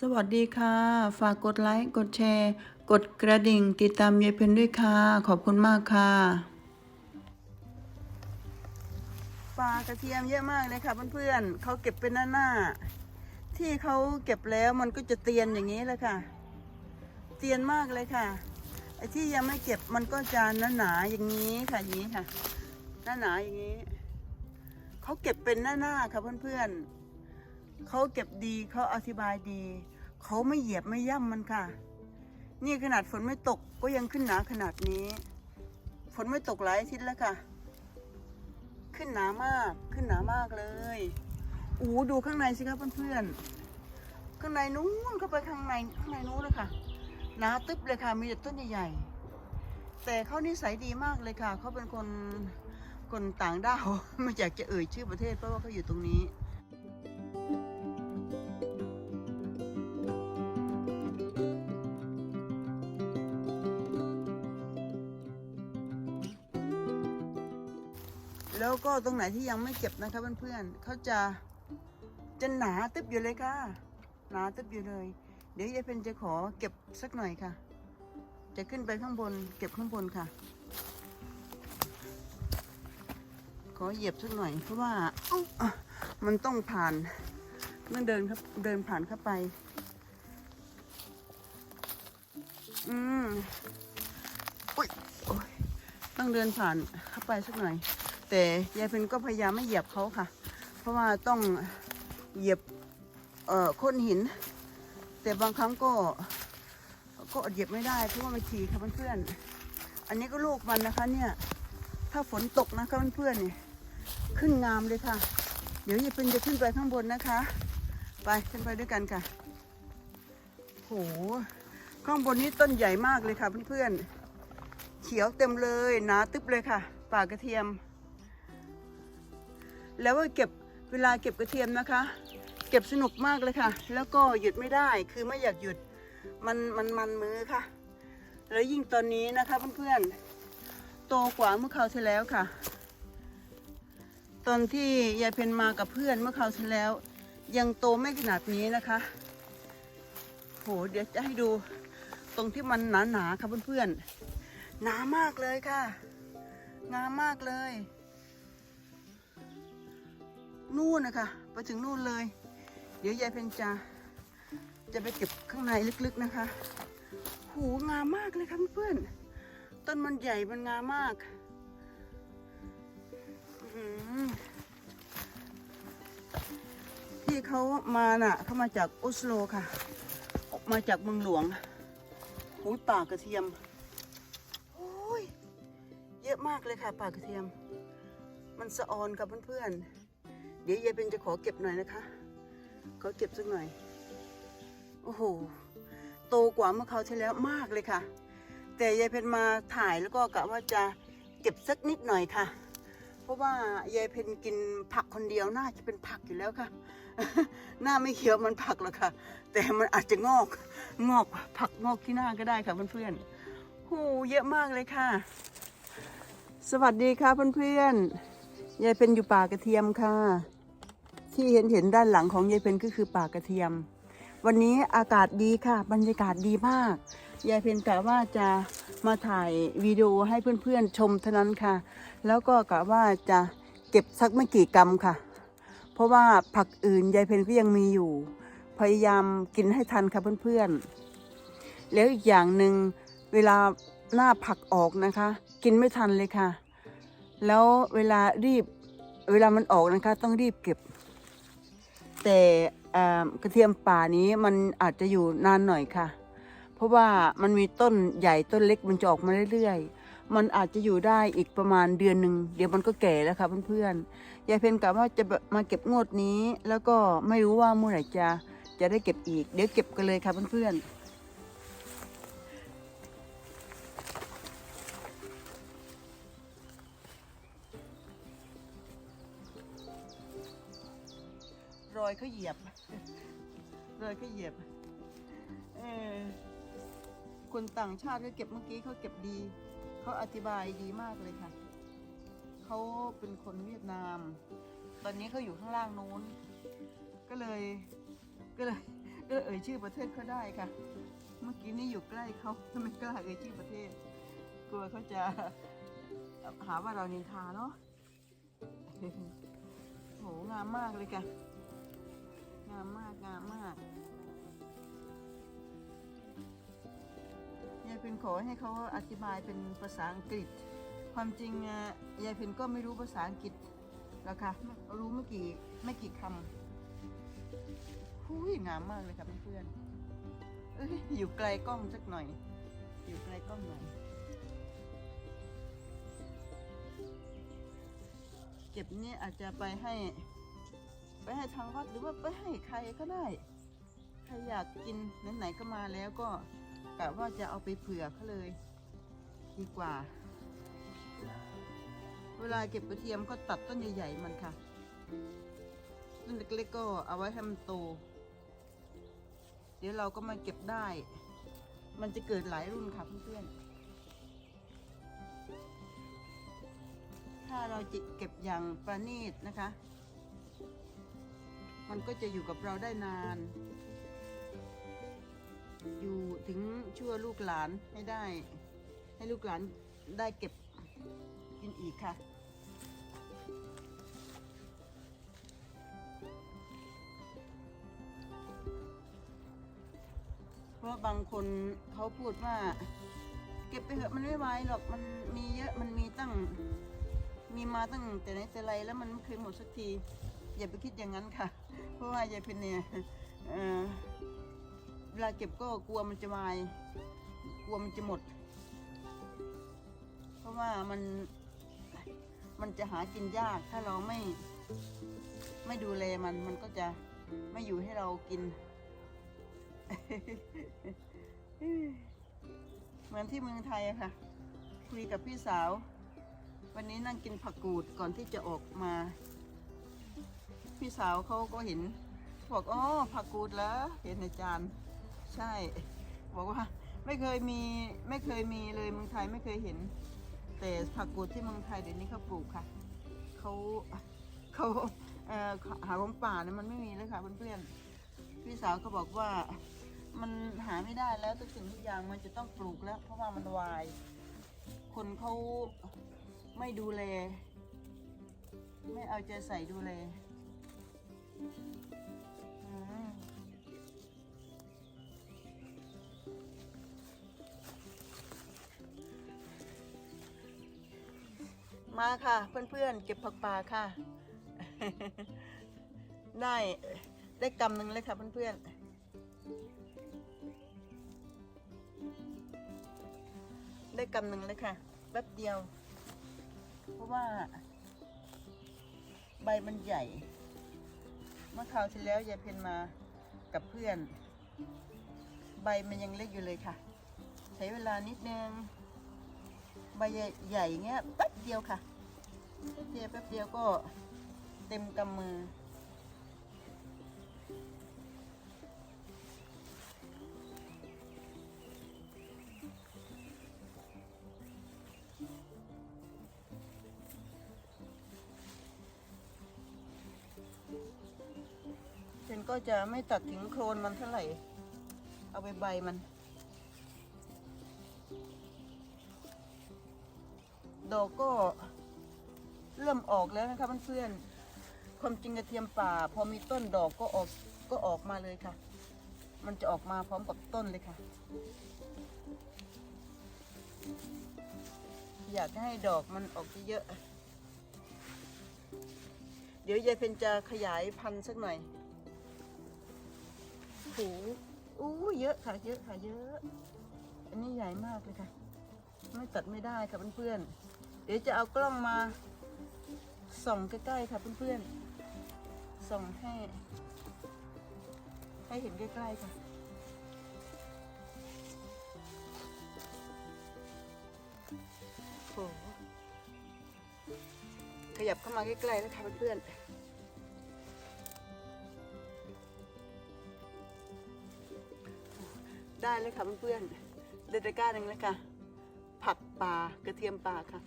สวัสดีค่ะ ฝากกดไลค์กดแชร์ กดกระดิ่ง ติดตามยายเพนด้วยค่ะ ขอบคุณมากค่ะปลากระเทียมเยอะมากเลยค่ะเพื่อนๆเขาเก็บเป็นหน้าๆที่เขาเก็บแล้วมันก็จะเตียนอย่างนี้แหละค่ะ เตียนมากเลยค่ะไอ้ที่ยังไม่เก็บมันก็จะหนาๆอย่างนี้ค่ะอย่างนี้ค่ะหนาๆอย่างนี้เขาเก็บเป็นหน้าๆค่ะเพื่อนๆ เขาเก็บดีเขาอธิบายดี เขาไม่เหยียบไม่ย่ำมันค่ะ นี่ขนาดฝนไม่ตกก็ยังขึ้นหนาขนาดนี้ ฝนไม่ตกหลายอาทิตย์แล้วค่ะ ขึ้นหนามากขึ้นหนามากเลยอู้ดูข้างในสิครับเพื่อนๆข้างในนู้นเข้าไปข้างในข้างในนู้นเลยค่ะหนาตึ๊บเลยค่ะ มีแต่ต้นใหญ่ๆแต่เขานิสัยดีมากเลยค่ะเขาเป็นคนคนต่างด้าวไม่อยากจะเอ่ยชื่อประเทศเพราะว่าเขาอยู่ตรงนี้ แล้วก็ตรงไหนที่ยังไม่เก็บนะคะเพื่อนๆเขาจะจะหนาตึบอยู่เลยค่ะ หนาตึบอยู่เลย เดี๋ยวยายเพนจะขอเก็บสักหน่อยค่ะ จะขึ้นไปข้างบน เก็บข้างบนค่ะ ขอเหยียบสักหน่อยเพราะว่ามันต้องผ่านเมื่อเดินครับเดินผ่านเข้าไป อืมอุ้ยโอ้ยต้องเดินผ่านเข้าไปสักหน่อย แต่ยายเพนก็พยายามไม่เหยียบเขาค่ะ เพราะว่าต้องเหยียบเอ่อโคนหิน แต่บางครั้งก็ก็เหยียบไม่ได้เพราะว่ามันขี่ค่ะเพื่อนๆอันนี้ก็ลูกมันนะคะเนี่ย ถ้าฝนตกนะคะเพื่อนๆเนี่ยขึ้นงามเลยค่ะ เดี๋ยวยายเพนจะขึ้นไปข้างบนนะคะ ไปขึ้นไปด้วยกันค่ะโหข้างบนนี้ต้นใหญ่มากเลยค่ะเพื่อนๆเขียวเต็มเลยหนาตึ๊บเลยค่ะ ป่ากระเทียม แล้วก็เก็บเวลาเก็บกระเทียมนะคะ เก็บสนุกมากเลยค่ะ แล้วก็หยุดไม่ได้คือไม่อยากหยุดมันมันมันมือค่ะ แล้วยิ่งตอนนี้นะคะเพื่อนๆโตกว่าเมื่อคราวที่แล้วค่ะ ตอนที่ยายเพนมากับเพื่อนเมื่อคราวที่แล้ว ยังโตไม่ขนาดนี้นะคะโหเดี๋ยวจะให้ดูตรงที่มันหนาๆค่ะเพื่อนๆหนามากเลยค่ะ งามมากเลย นู่นนะคะไปถึงนู่นเลย เดี๋ยวยายเพนจะจะไปเก็บข้างในลึกๆนะคะ หูงามมากเลยค่ะเพื่อนๆต้นมันใหญ่มันงามมากที่เขามาน่ะเขามาจากออสโลค่ะ ออกมาจากเมืองหลวงหูยป่ากระเทียมโอ้ยเยอะมากเลยค่ะป่ากระเทียม มันสะออนกับเพื่อนๆ เดี๋ยวยายเป็นจะขอเก็บหน่อยนะคะ ขอเก็บสักหน่อย โอ้โห โตกว่าเมื่อคราที่แล้วมากเลยค่ะ แต่ยายเพนมาถ่ายแล้วก็กะว่าจะเก็บสักนิดหน่อยค่ะ เพราะว่ายายเพนกินผักคนเดียวน่าจะเป็นผักอยู่แล้วค่ะ หน้าไม่เขียวมันผักหรอกค่ะ แต่มันอาจจะงอก งอกผักงอกที่หน้าก็ได้ค่ะเพื่อนๆโหเยอะมากเลยค่ะ สวัสดีค่ะเพื่อนๆยายเพนอยู่ป่ากระเทียมค่ะ ที่เห็นเห็นด้านหลังของยายเพนก็คือป่ากระเทียม วันนี้อากาศดีค่ะ บรรยากาศดีมากยายเพนกะว่าจะมาถ่ายวิดีโอให้เพื่อนๆชมเท่านั้นค่ะ แล้วก็กะว่าจะเก็บสักไม่กี่กรัมค่ะ เพราะว่าผักอื่นยายเพนก็ยังมีอยู่ พยายามกินให้ทันค่ะเพื่อนๆ แล้วอีกอย่างหนึ่งเวลาหน้าผักออกนะคะ กินไม่ทันเลยค่ะ แล้วเวลารีบเวลามันออกนะคะ ต้องรีบเก็บ แต่กระเทียมป่านี้มันอาจจะอยู่นานหน่อยค่ะ เพราะว่ามันมีต้นใหญ่ต้นเล็กมันจะออกมาเรื่อยๆ มันอาจจะอยู่ได้อีกประมาณเดือนหนึ่งเดี๋ยวมันก็แก่แล้วค่ะเพื่อนๆยายเพนกะว่าจะมาเก็บงวดนี้ แล้วก็ไม่รู้ว่าเมื่อไหร่จะจะได้เก็บอีก เดี๋ยวเก็บกันเลยค่ะเพื่อนๆ รอยเขาเหยียบรอยเขาเหยียบ เออคนต่างชาติก็เก็บเมื่อกี้เขาเก็บดี เขาอธิบายดีมากเลยค่ะ เขาเป็นคนเวียดนาม ตอนนี้เขาอยู่ข้างล่างนู้น ก็เลย ก็เลยก็เอ่ยชื่อประเทศเขาได้ค่ะ เมื่อกี้นี่อยู่ใกล้เขาไม่กล้าเอ่ยชื่อประเทศ กลัวเขาจะหาว่าเรานินทาเนาะโหงามมากเลยค่ะามมากงามมากยายเพ็ญขอให้เขาอธิบายเป็นภาษาอังกฤษ ความจริงอะยายเพ็ญก็ไม่รู้ภาษาอังกฤษหรอกค่ะรู้ไม่กี่ไม่กี่คำหุยงามมากเลยค่ะเพื่อนๆเอ้ยอยู่ไกลกล้องสักหน่อย อยู่ไกลกล้องหน่อยเก็บนี่อาจจะไปให้ ไปให้ทางวัดหรือว่าไปให้ใครก็ได้ใครอยากกินไหนๆก็มาแล้วก็กะว่าจะเอาไปเผื่อเขาเลย ดีกว่า เวลาเก็บกระเทียมก็ตัดต้นใหญ่ๆมันค่ะต้นเล็กๆก็เอาไว้ให้มันโต เดี๋ยวเราก็มาเก็บได้ มันจะเกิดหลายรุ่นค่ะเพื่อนๆถ้าเราจิเก็บอย่างประณีตนะคะ มันก็จะอยู่กับเราได้นาน อยู่ถึงชั่วลูกหลานให้ได้ ให้ลูกหลานได้เก็บกินอีกค่ะ เพราะบางคนเขาพูดว่า เก็บไปเถอะมันไม่ไวหรอกมันมีเยอะมันมีตั้งมีมาตั้งแต่ไหนแต่ไรแล้วมันไม่เคยหมดสักที อย่าไปคิดอย่างนั้นค่ะ ราะว่ายายเพนเนี่ยเวลาเก็บก็กลัวมันจะวาย กลัวมันจะหมด เพราะว่ามันมันจะหากินยากถ้าเราไม่ไม่ดูแลมัน มันก็จะไม่อยู่ให้เรากิน เหมือนที่เมืองไทยอะค่ะ คุยกับพี่สาว วันนี้นั่งกินผักกูดก่อนที่จะออกมา พี่สาวเขาก็เห็นบอกอ๋อผักกูดแล้วเห็นในจานใช่ บอกว่าไม่เคยมีไม่เคยมีเลยเมืองไทยไม่เคยเห็น แต่ผักกูดที่เมืองไทยเดี๋ยวนี้เขาปลูกค่ะเขาเขาเอ่อหาของป่าเนี่ยมันไม่มีเลยค่ะเพื่อนๆพี่สาวก็บอกว่ามันหาไม่ได้แล้วทุกสิ่งทุกอย่างมันจะต้องปลูกแล้ว เพราะว่ามันวาย คนเขาไม่ดูแล ไม่เอาใจใส่ดูแล มาค่ะ เพื่อนๆ เก็บผักป่าค่ะ ได้ได้กำหนึ่งเลยค่ะเพื่อนๆ ได้กำหนึ่งเลยค่ะแป๊บเดียว เพราะว่า ใบมันใหญ่ เมื่อคราวที่แล้วยายเพนมากับเพื่อน ใบมันยังเล็กอยู่เลยค่ะ ใช้เวลานิดนึงใบใหญ่ๆเงี้ยแป๊บเดียวค่ะเดียแป๊บเดียวก็เต็มกำมือ ก็จะไม่ตัดถึงโครนมันเท่าไหร่ เอาไปใบมัน ดอกก็เริ่มออกแล้วนะคะเพื่อนๆความจริงกระเทียมป่า พอมีต้นดอกก็ออกก็ออกมาเลยค่ะ มันจะออกมาพร้อมกับต้นเลยค่ะ อยากให้ดอกมันออกเยอะเดี๋ยวยายเพนจะขยายพันธุ์สักหน่อย โหอู้เยอะค่ะ เยอะค่ะเยอะ อันนี้ใหญ่มากเลยค่ะ ไม่ตัดไม่ได้ค่ะเพื่อนๆ เดี๋ยวจะเอากล้องมาส่องใกล้ๆค่ะเพื่อนๆ ส่องให้ ให้เห็นใกล้ๆค่ะโหขยับเข้ามาใกล้ๆแล้วค่ะเพื่อนๆ ได้เลยค่ะเพื่อนๆเดตะกร้าหนึ่งเลยค่ะผักป่ากระเทียมป่าค่ะ